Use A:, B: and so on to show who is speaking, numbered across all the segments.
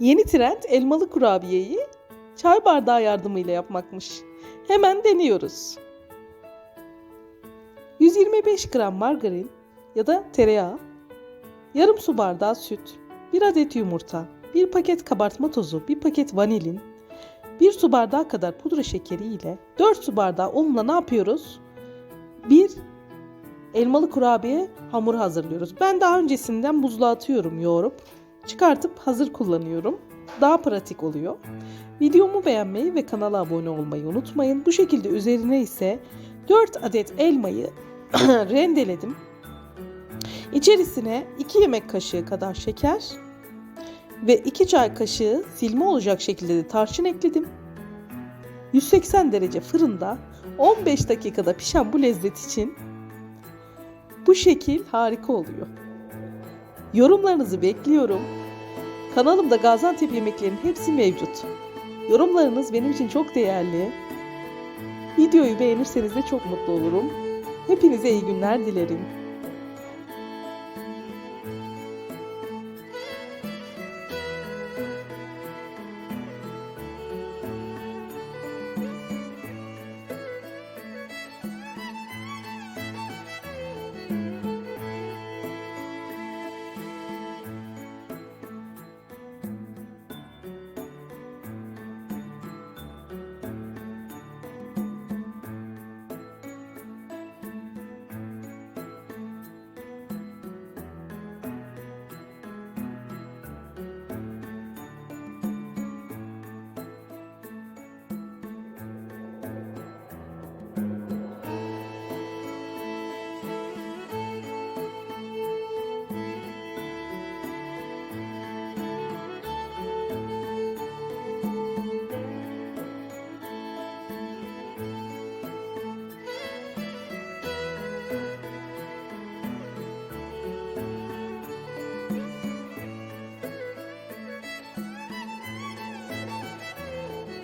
A: Yeni trend elmalı kurabiyeyi çay bardağı yardımıyla yapmakmış. Hemen deniyoruz. 125 gram margarin ya da tereyağı, yarım su bardağı süt, 1 adet yumurta, 1 paket kabartma tozu, 1 paket vanilin, 1 su bardağı kadar pudra şekeri ile 4 su bardağı unla ne yapıyoruz? Bir elmalı kurabiye hamuru hazırlıyoruz. Ben daha öncesinden buzluğa atıyorum yoğurup. Çıkartıp hazır kullanıyorum. Daha pratik oluyor. Videomu beğenmeyi ve kanala abone olmayı unutmayın. Bu şekilde üzerine ise 4 adet elmayı rendeledim. İçerisine 2 yemek kaşığı kadar şeker ve 2 çay kaşığı silme olacak şekilde de tarçın ekledim. 180 derece fırında 15 dakikada pişen bu lezzet için bu şekil harika oluyor. Yorumlarınızı bekliyorum. Kanalımda Gaziantep yemeklerinin hepsi mevcut. Yorumlarınız benim için çok değerli. Videoyu beğenirseniz de çok mutlu olurum. Hepinize iyi günler dilerim.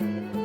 A: Thank you.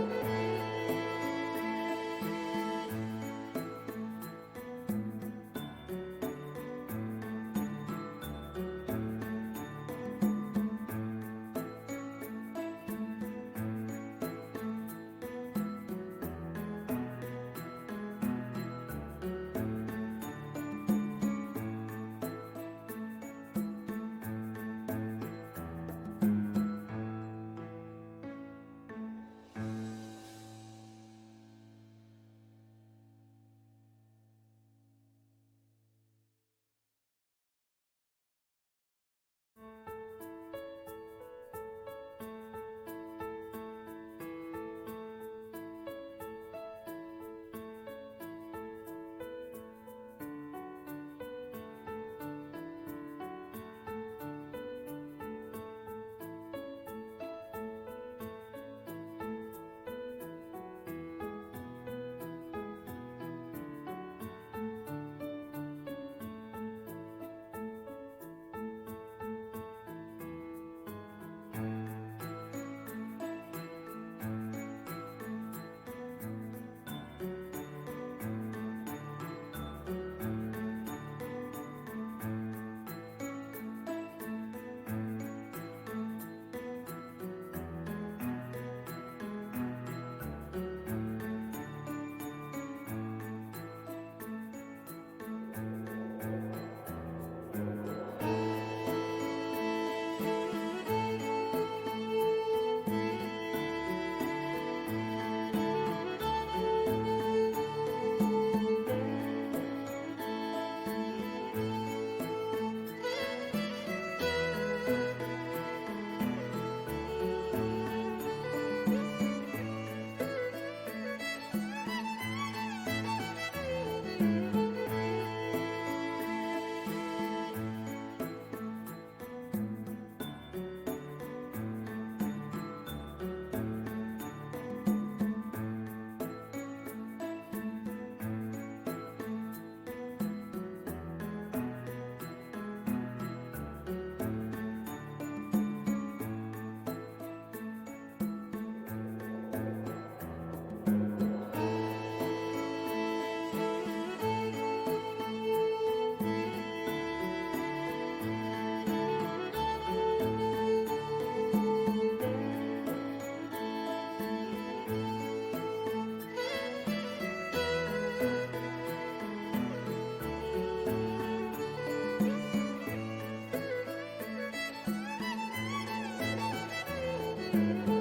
A: Thank you.